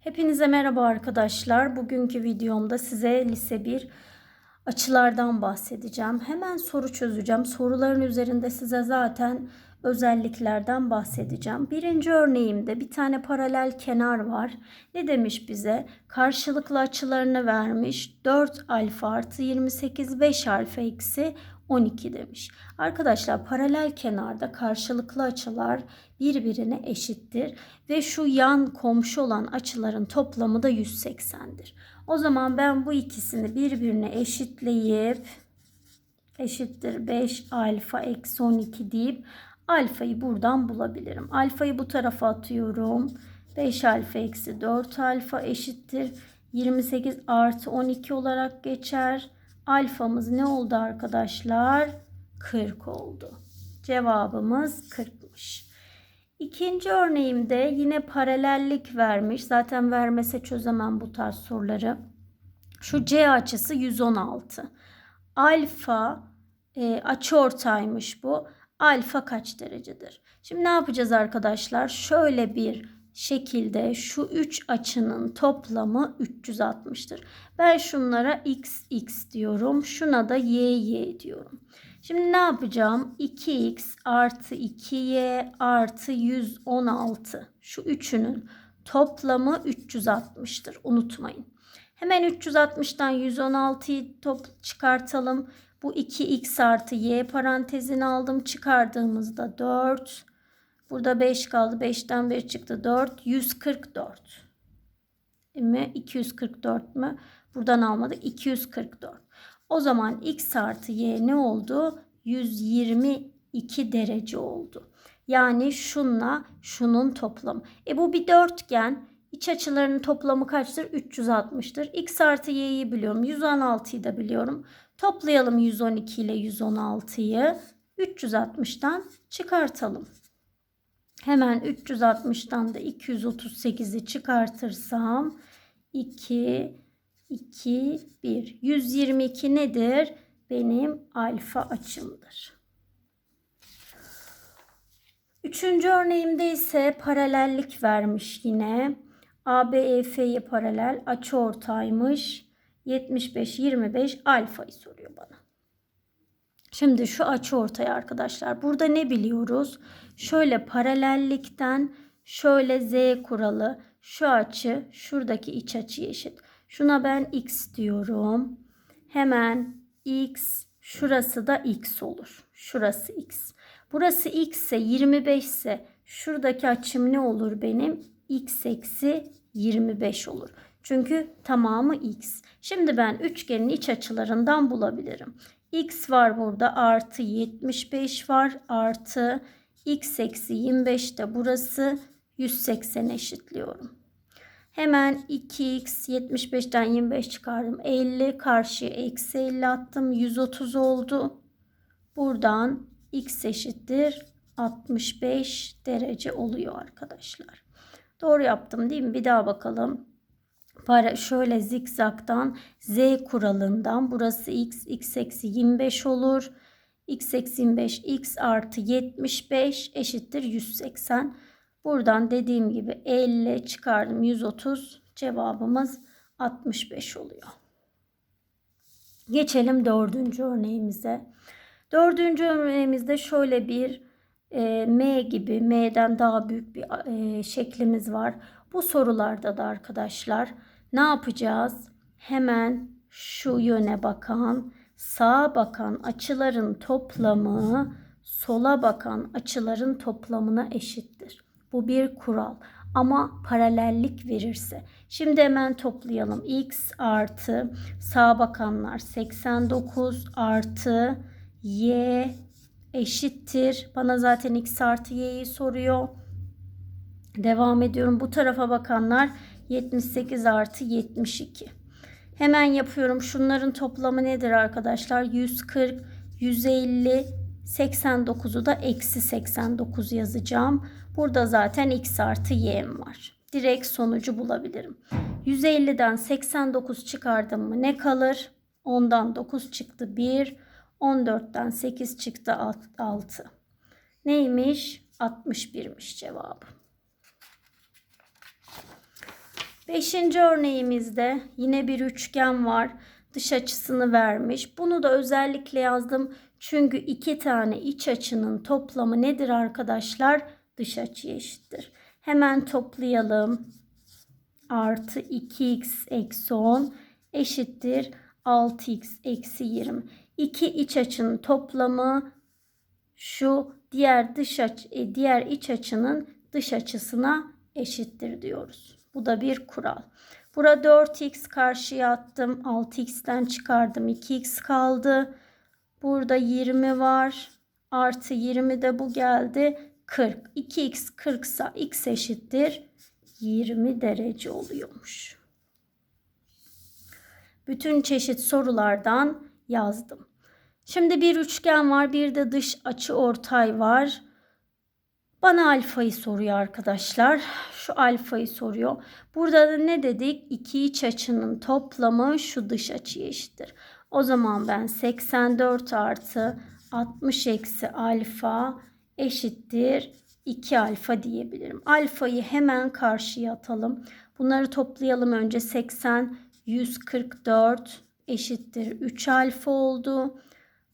Hepinize merhaba arkadaşlar. Bugünkü videomda size lise 1 açılardan bahsedeceğim. Hemen soru çözeceğim. Soruların üzerinde size zaten özelliklerden bahsedeceğim. Birinci örneğimde bir tane paralel kenar var. Ne demiş bize? Karşılıklı açılarını vermiş. 4 alfa artı 28 5 alfa eksi 12 demiş. Arkadaşlar paralel kenarda karşılıklı açılar birbirine eşittir ve şu yan komşu olan açıların toplamı da 180'dir. O zaman ben bu ikisini birbirine eşitleyip eşittir 5 alfa eksi 12 deyip alfayı buradan bulabilirim. Alfayı bu tarafa atıyorum. 5 alfa eksi 4 alfa eşittir 28 artı 12 olarak geçer. Alfamız ne oldu arkadaşlar? 40 oldu. Cevabımız 40'mış. İkinci örneğimde yine paralellik vermiş. Zaten vermese çözemem bu tarz soruları. Şu C açısı 116. Alfa e, açı ortaymış bu. Alfa kaç derecedir? Şimdi ne yapacağız arkadaşlar? Şöyle bir şekilde şu üç açının toplamı 360'tır. Ben şunlara x x diyorum. Şuna da y y diyorum. Şimdi ne yapacağım? 2x artı 2y artı 116. Şu üçünün toplamı 360'tır. Unutmayın. Hemen 360'dan 116'yı top çıkartalım. Bu 2x artı y parantezini aldım. Çıkardığımızda 4. Burada 5 kaldı. 5'ten 1 çıktı 4. 144. Mi? 244 mü? Buradan almadık. 244. O zaman x artı y ne oldu? 122 derece oldu. Yani şunla şunun toplamı. E bu bir dörtgen. İç açılarının toplamı kaçtır? 360'tır. X artı y'yi biliyorum. 116'yı da biliyorum. Toplayalım 112 ile 116'yı. 360'tan çıkartalım. Hemen 360'tan da 238'i çıkartırsam 2, 2, 1. 122 nedir? Benim alfa açımdır. Üçüncü örneğimde ise paralellik vermiş yine. ABEF'ye paralel açı ortaymış. 75, 25 alfayı soruyor. Şimdi şu açı ortaya arkadaşlar. Burada ne biliyoruz? Şöyle paralellikten şöyle z kuralı şu açı şuradaki iç açı eşit. Şuna ben x diyorum. Hemen x şurası da x olur. Şurası x. Burası x ise 25 ise şuradaki açım ne olur benim? x eksi 25 olur. Çünkü tamamı x. Şimdi ben üçgenin iç açılarından bulabilirim. X var burada artı 75 var artı x eksi 25 de burası 180 eşitliyorum. Hemen 2x 75'ten 25 çıkardım. 50 karşıya eksi 50 attım. 130 oldu. Buradan x eşittir 65 derece oluyor arkadaşlar. Doğru yaptım değil mi? Bir daha bakalım. Para şöyle zikzaktan z kuralından burası x x eksi 25 olur. x eksi 25 x artı 75 eşittir 180. Buradan dediğim gibi 50 çıkardım 130 cevabımız 65 oluyor. Geçelim dördüncü örneğimize. Dördüncü örneğimizde şöyle bir e, M gibi M'den daha büyük bir e, şeklimiz var. Bu sorularda da arkadaşlar ne yapacağız? Hemen şu yöne bakan, sağa bakan açıların toplamı sola bakan açıların toplamına eşittir. Bu bir kural ama paralellik verirse. Şimdi hemen toplayalım. X artı sağa bakanlar 89 artı Y eşittir. Bana zaten x artı y'yi soruyor. Devam ediyorum. Bu tarafa bakanlar 78 artı 72. Hemen yapıyorum. Şunların toplamı nedir arkadaşlar? 140, 150, 89'u da eksi 89 yazacağım. Burada zaten x artı y'm var. Direkt sonucu bulabilirim. 150'den 89 çıkardım mı ne kalır? 10'dan 9 çıktı 1. 14'ten 8 çıktı 6. Neymiş? 61'miş cevabı. Beşinci örneğimizde yine bir üçgen var. Dış açısını vermiş. Bunu da özellikle yazdım. Çünkü iki tane iç açının toplamı nedir arkadaşlar? Dış açıya eşittir. Hemen toplayalım. Artı 2x eksi 10 eşittir 6x eksi 20. İki iç açının toplamı şu diğer dış açı, e, diğer iç açının dış açısına eşittir diyoruz. Bu da bir kural. Burada 4x karşıya attım. 6x'ten çıkardım. 2x kaldı. Burada 20 var. Artı 20 de bu geldi. 40. 2x 40 ise x eşittir 20 derece oluyormuş. Bütün çeşit sorulardan yazdım. Şimdi bir üçgen var, bir de dış açı ortay var. Bana alfayı soruyor arkadaşlar. Şu alfayı soruyor. Burada da ne dedik? İki iç açının toplamı şu dış açıya eşittir. O zaman ben 84 artı 60 eksi alfa eşittir 2 alfa diyebilirim. Alfayı hemen karşıya atalım. Bunları toplayalım önce 80 144 eşittir 3 alfa oldu.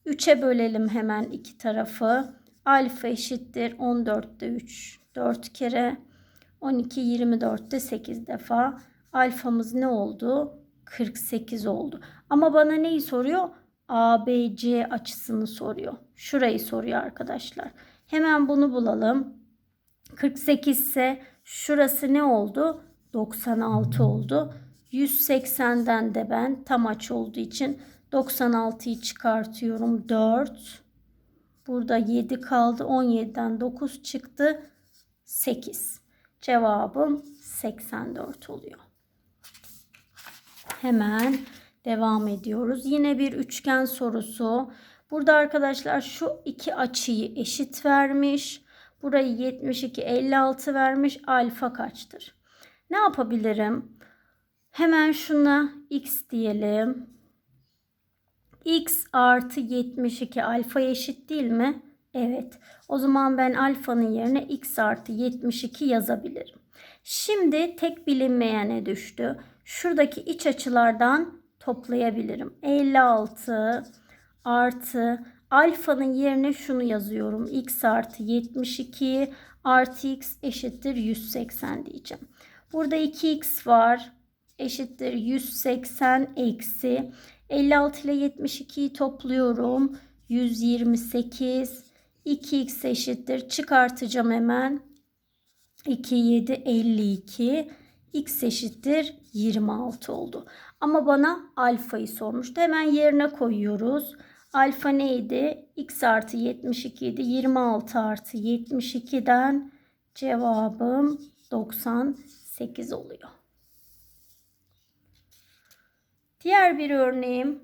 3'e bölelim hemen iki tarafı. Alfa eşittir 14'te 3 4 kere 12 24'te 8 defa. Alfamız ne oldu? 48 oldu. Ama bana neyi soruyor? ABC açısını soruyor. Şurayı soruyor arkadaşlar. Hemen bunu bulalım. 48 ise şurası ne oldu? 96 oldu. 180'den de ben tam aç olduğu için 96'yı çıkartıyorum. 4. Burada 7 kaldı. 17'den 9 çıktı. 8. Cevabım 84 oluyor. Hemen devam ediyoruz. Yine bir üçgen sorusu. Burada arkadaşlar şu iki açıyı eşit vermiş. Burayı 72, 56 vermiş. Alfa kaçtır? Ne yapabilirim? Hemen şuna x diyelim. X artı 72 alfa eşit değil mi? Evet. O zaman ben alfanın yerine x artı 72 yazabilirim. Şimdi tek bilinmeyene düştü. Şuradaki iç açılardan toplayabilirim. 56 artı alfanın yerine şunu yazıyorum. x artı 72 artı x eşittir 180 diyeceğim. Burada 2x var eşittir 180 eksi 56 ile 72'yi topluyorum. 128 2x eşittir. Çıkartacağım hemen. 2 7 52 x eşittir 26 oldu. Ama bana alfayı sormuştu. Hemen yerine koyuyoruz. Alfa neydi? x artı 72 idi. 26 artı 72'den cevabım 98 oluyor. Diğer bir örneğim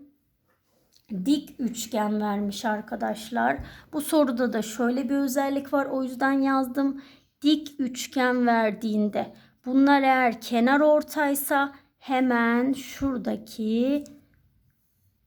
dik üçgen vermiş arkadaşlar. Bu soruda da şöyle bir özellik var. O yüzden yazdım. Dik üçgen verdiğinde bunlar eğer kenar ortaysa hemen şuradaki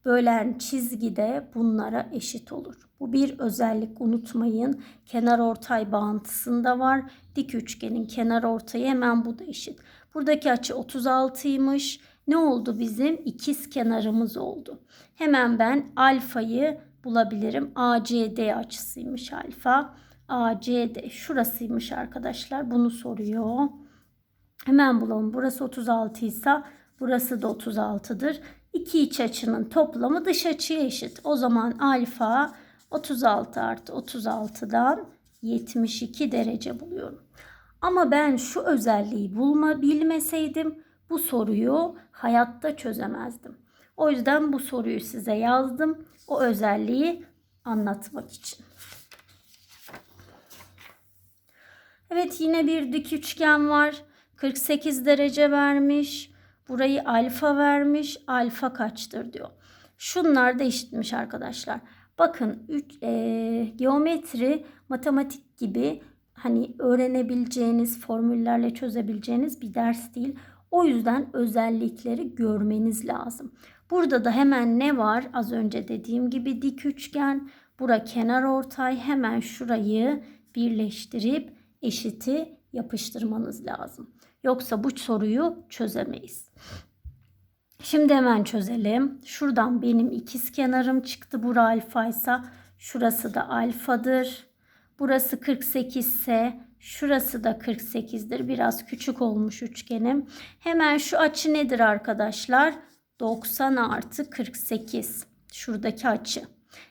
bölen çizgi de bunlara eşit olur. Bu bir özellik unutmayın. Kenar ortay bağıntısında var. Dik üçgenin kenar ortayı hemen bu da eşit. Buradaki açı 36'ymış ne oldu bizim? İkiz kenarımız oldu. Hemen ben alfayı bulabilirim. ACD açısıymış alfa. ACD şurasıymış arkadaşlar. Bunu soruyor. Hemen bulalım. Burası 36 ise burası da 36'dır. İki iç açının toplamı dış açıya eşit. O zaman alfa 36 artı 36'dan 72 derece buluyorum. Ama ben şu özelliği bulma bilmeseydim bu soruyu hayatta çözemezdim. O yüzden bu soruyu size yazdım. O özelliği anlatmak için. Evet yine bir dik üçgen var. 48 derece vermiş. Burayı alfa vermiş. Alfa kaçtır diyor. Şunlar da eşitmiş arkadaşlar. Bakın üç, e, geometri, matematik gibi hani öğrenebileceğiniz, formüllerle çözebileceğiniz bir ders değil. O yüzden özellikleri görmeniz lazım. Burada da hemen ne var? Az önce dediğim gibi dik üçgen. Bura kenar ortay. Hemen şurayı birleştirip eşiti yapıştırmanız lazım. Yoksa bu soruyu çözemeyiz. Şimdi hemen çözelim. Şuradan benim ikiz kenarım çıktı. Bura alfa ise şurası da alfadır. Burası 48 ise şurası da 48'dir. Biraz küçük olmuş üçgenim. Hemen şu açı nedir arkadaşlar? 90 artı 48. Şuradaki açı.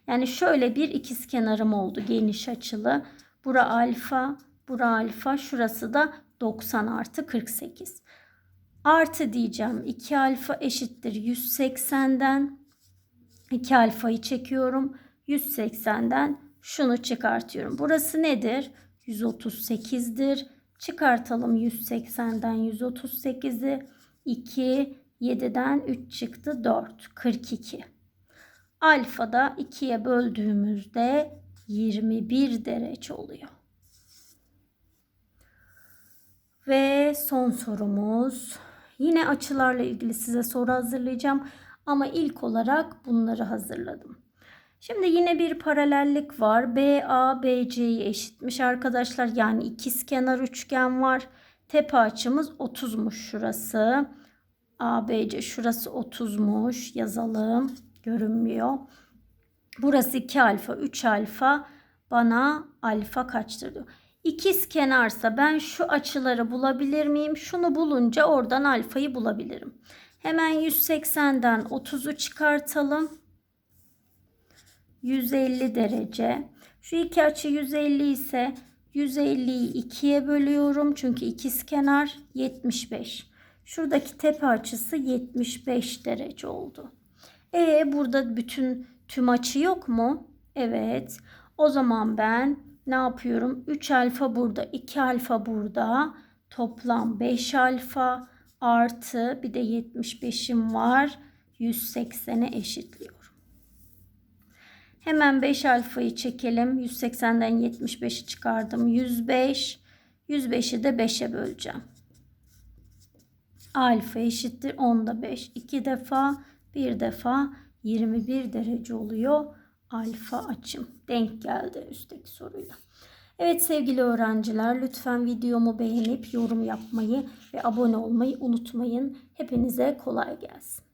Yani şöyle bir ikiz kenarım oldu geniş açılı. Bura alfa, bura alfa, şurası da 90 artı 48. Artı diyeceğim 2 alfa eşittir 180'den 2 alfayı çekiyorum. 180'den şunu çıkartıyorum. Burası nedir? 138'dir. Çıkartalım 180'den 138'i. 2, 7'den 3 çıktı 4. 42. Alfada 2'ye böldüğümüzde 21 derece oluyor. Ve son sorumuz. Yine açılarla ilgili size soru hazırlayacağım. Ama ilk olarak bunları hazırladım. Şimdi yine bir paralellik var. BA BC'yi eşitmiş arkadaşlar. Yani ikiz kenar üçgen var. Tepe açımız 30'muş şurası. ABC şurası 30'muş. Yazalım. Görünmüyor. Burası 2 alfa 3 alfa. Bana alfa kaçtır diyor. İkiz kenarsa ben şu açıları bulabilir miyim? Şunu bulunca oradan alfayı bulabilirim. Hemen 180'den 30'u çıkartalım. 150 derece. Şu iki açı 150 ise 150'yi 2'ye bölüyorum. Çünkü ikiz kenar 75. Şuradaki tepe açısı 75 derece oldu. E burada bütün tüm açı yok mu? Evet. O zaman ben ne yapıyorum? 3 alfa burada, 2 alfa burada. Toplam 5 alfa artı bir de 75'im var. 180'e eşitliyorum. Hemen 5 alfayı çekelim. 180'den 75'i çıkardım. 105. 105'i de 5'e böleceğim. Alfa eşittir 10'da 5. 2 defa, bir defa 21 derece oluyor. Alfa açım. Denk geldi üstteki soruyla. Evet sevgili öğrenciler lütfen videomu beğenip yorum yapmayı ve abone olmayı unutmayın. Hepinize kolay gelsin.